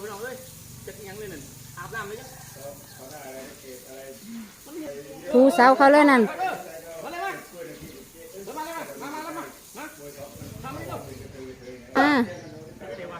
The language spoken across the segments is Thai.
ไปน้องเลยจะยังเลยนั่นอาบน้ำเลยจ้ะทูเสาเขาเลยนั่นมาเลยมามาเลยมามามามามาทำให้ดู อ่า เดี๋ยวมา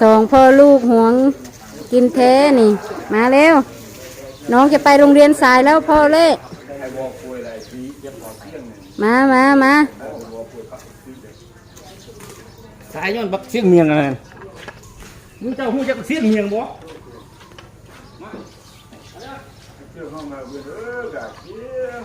สองพ่อลูกห่วงกินแท้นี่ มาเร็ว น้องจะไปโรงเรียนสายแล้วพ่อเล่มามามาสายย้อนบักเสียงเมียงอะไรนั่นมึงเจ้าหูจักเสียงเมียงบ่ ง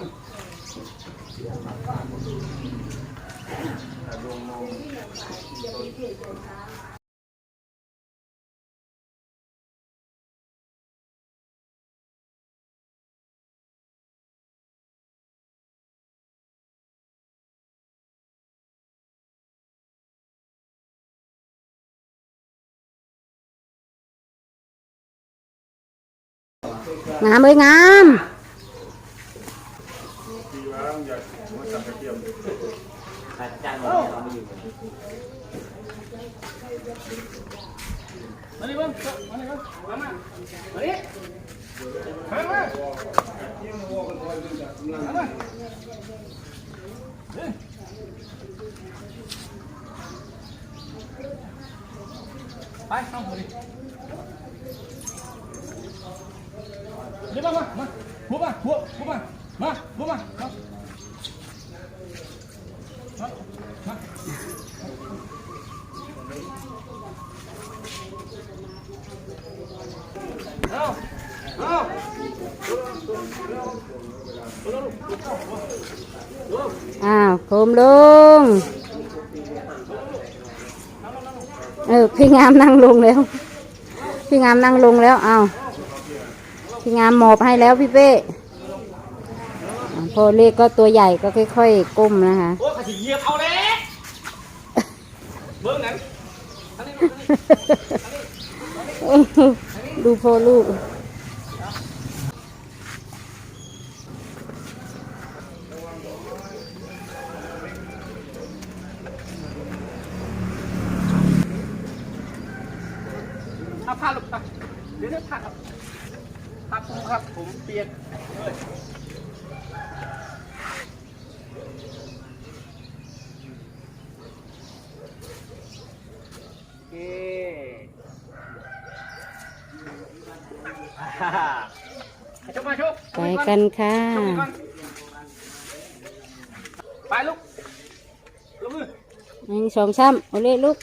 ามเอ้ยงาม มาดิเบิ้งมาดิเบิ้งมามามาดิมามามามาไปเข้ามาดิเดี๋ยวมามามาหัวมาหัวหัวมามาหัวมามามามา เอาเอา อ้าวโคมลง เออพี่งามนั่งลงแล้ว พี่งามนั่งลงแล้วอ้าวพี่งามหมอบให้แล้วพี่เป้อ่าพ่อเล็กก็ตัวใหญ่ก็ค่อยๆก้มนะคะโอ้ยขาสิเหยียบเอาเลยเบิ้งนั้นอันนี้ดูพ่อลูก เอาผ้าลูกไปเดี๋ยวเดี๋ยวผ้าครับผ้าปูครับ ผมเปียกเลยโอเคอ่าชกมาชกไปกันค่ะชกไปก่อนไปลูกลงมือหนึ่งสองสามโอเล่ลูก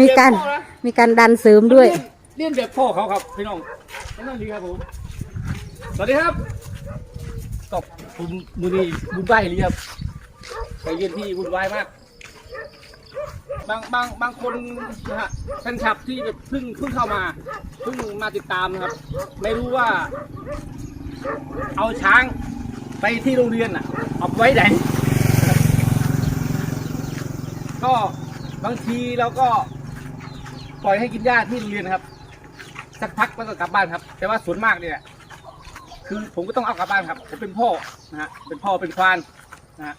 มีการ มีการดันเสริมด้วย เรียนแบบพ่อเขาครับพี่น้องนั่นดีครับผมสวัสดีครับตบคุณมือนีบุญไหวเรียบไปเรียนที่บุญไหวมาก บางบางบางคนนะฮะแฟนคลับที่แบบเพิ่งเพิ่งเข้ามาเพิ่งมาติดตามนะครับ ไม่รู้ว่า เอาช้างไปที่โรงเรียนอะ เอาไว้ไหนก็ บางทีเราก็ปล่อยให้กินหญ้าที่โรงเรียนครับ สักพักมันก็กลับบ้านครับ แต่ว่าส่วนมากเนี่ยคือผมก็ต้องเอากลับบ้านครับ ผมเป็นพ่อนะฮะเป็นพ่อเป็นควานนะฮะ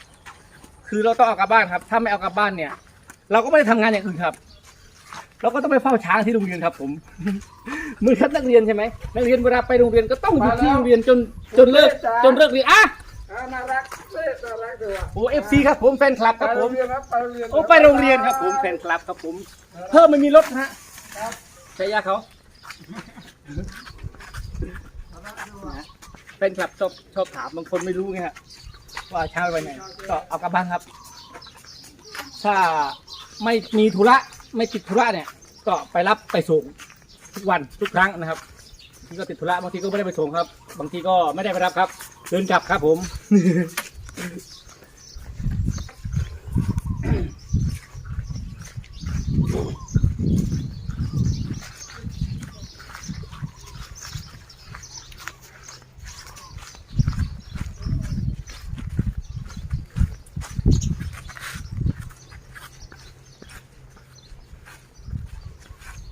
คือเราต้องเอากลับบ้านครับ ถ้าไม่เอากลับบ้านเนี่ย เราก็ไม่ได้ทำงานอย่างอื่นครับ เราก็ต้องไปเฝ้าช้างที่โรงเรียนครับผมมือครับนักเรียนใช่ไหมนักเรียนเวลาไปโรงเรียนก็ต้องอยู่ที่โรงเรียนจนจนเลิกจนเลิกเรียนอะ อ่าน่ารักเล่น่ารักเลยว่ะโอ้เอฟซีครับผมแฟนคลับครับไปผโรมงเรียนครับไปโรงเรียนโอ้ไปโรงเรียนครับผมแฟนคลับครับผม เพิ่มไม่มีรถนะฮะใช่ยาเขาแฟนคลับชอบชอบถามบางคนไม่รู้ไงฮะว่าเช้าไปไหนก็เอากลับบ้านครับ ถ้าไม่มีธุระไม่ติดธุระเนี่ย ก็ไปรับไปส่งทุกวันทุกครั้งนะครับบางทีก็ติดธุระบางทีก็ไม่ได้ไปส่งครับ บางทีก็ไม่ได้ไปรับครับเดินกลับครับผม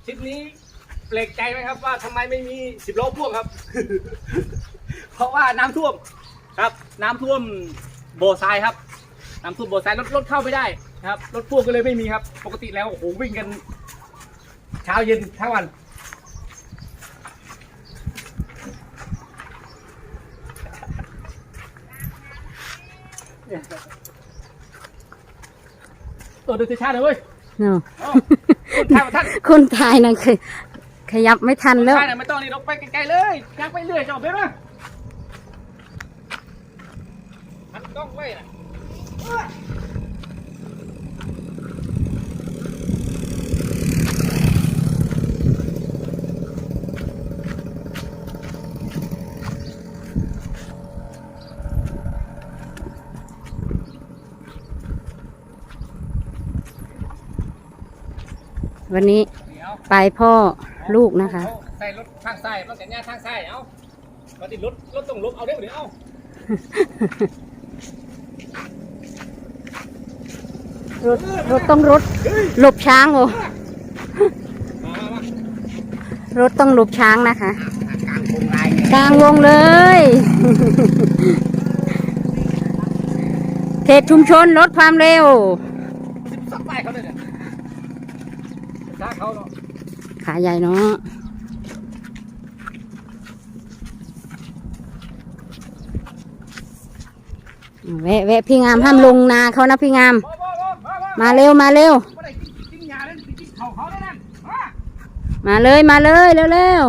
ทริปนี้แปลกใจไหมครับว่าทำไมไม่มีสิบล้อพ่วงครับ เพราะว่าน้ำท่วม ครับ น้ำท่วมโบอทรายครับ น้ำท่วมโบอทรายรถรถเข้าไม่ได้นะครับ รถพ่วงก็เลยไม่มีครับ ปกติแล้วโอ้โหวิ่งกัน เช้าเย็นทั้งวันตัวดูสิชาติเลยเว้ยเนาะเอ้าคนไทยมาท่าน คนตายนั่นคือขยับไม่ทันแล้ว ใช่เนี่ยไม่ต้องนี่เราไปไกลๆเลยย่างไปเรื่อยจะออกไปไหมมัน ต้องไว้นะวันนี้เดี๋ยวไปพ่อลูกนะคะเอาใส่รถข้างซ้ายรถสัญญาณข้างซ้ายเอาปฏิรถรถต้องลบเอาเดี๋ยวเดี๋ยวเอา รถรถต้องรถหลบช้างโอ้รถต้องหลบช้างนะคะกลางวงเลย เขตชุมชนลดความเร็วขาใหญ่เนาะแวะแวะพี่งามห้ามลงนาเขานะพี่งาม มาเร็วมาเร็วม่ได้กินกินยาเลยกินเขาเขาได้นั่นมามาเลยมาเลยเร็วเร็ว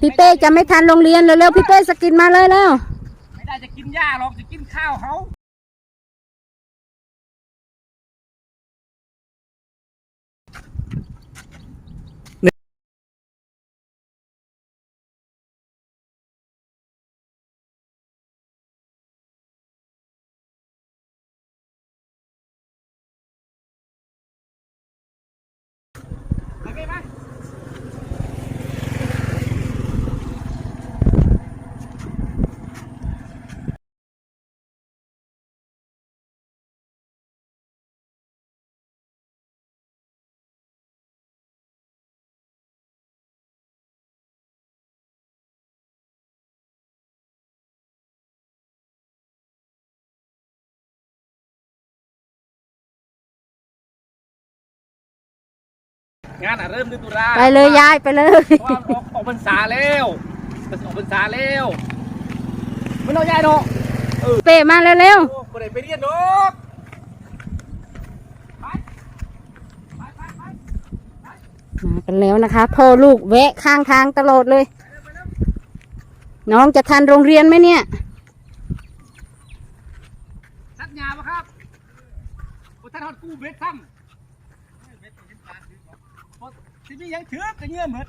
พี่เป้จะไม่ทันโรงเรียนเร็วเร็วพี่เป้สกินมาเลยเร็ว ไม่ได้จะกินหญ้าหรอกจะกินข้าวเขา งานอะเริ่มเดือนตุลาไปเลยยายไปเลยเพราะว่าออกออกพรรษาแล้วมันออกพรรษาแล้วไม่ต้องย้ายเนาะเป้มาเร็วเร็วโอ้บ่ได้ไปเรียนดอกไปไปไปไปมากันแล้วนะคะพ่อลูกแวะข้างทางตลอดเลย น้องจะทันโรงเรียนไหมเนี่ยตัดหญ้าปะครับโอ้ท่านฮอดกู้เบ็ดซ้ำโอ้ ที่นี่ยังเถือกกระเงี้ยเหมือน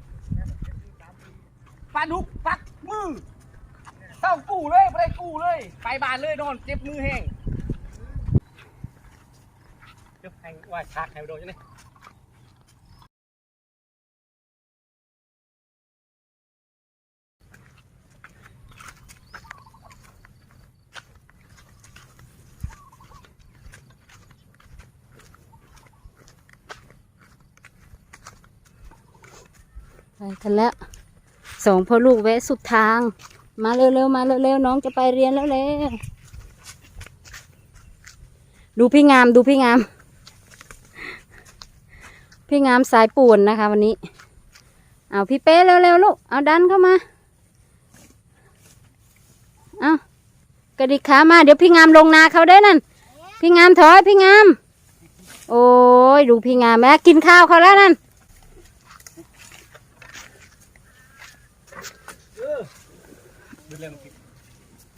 ปลาดุกปักมือเศร้ากู้เลยไปได้กู้เลย ไปบ้านเลยนอนเจ็บมือแห้งเดี๋ยวให้งว่าชากแห้งโดนใช่ไห ไปกันแล้วสองพ่อลูกแวะสุดทาง มาเร็วๆมาเร็วๆน้องจะไปเรียนแล้วเร็วดูพี่งามดูพี่งาม พี่งามสายป่วนนะคะ วันนี้ เอาพี่เป้เร็วๆลูกเอาดันเข้ามาเอากระดิกขามาเดี๋ยวพี่งามลงนาเขาได้นั่นพี่งามถอยพี่งาม โอ้ยดูพี่งามแม่กินข้าวเขาแล้วนั่น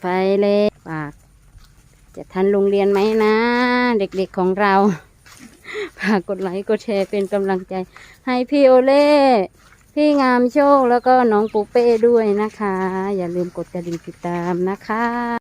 ไปเลยฝาก จะทันโรงเรียนไหมนะ เด็กๆของเราฝากกดไลค์กดแชร์เป็นกำลังใจ ให้พี่โอเล่พี่งามโชคแล้วก็น้องปูเป้ด้วยนะคะ อย่าลืมกดกระดิ่งติดตามนะคะ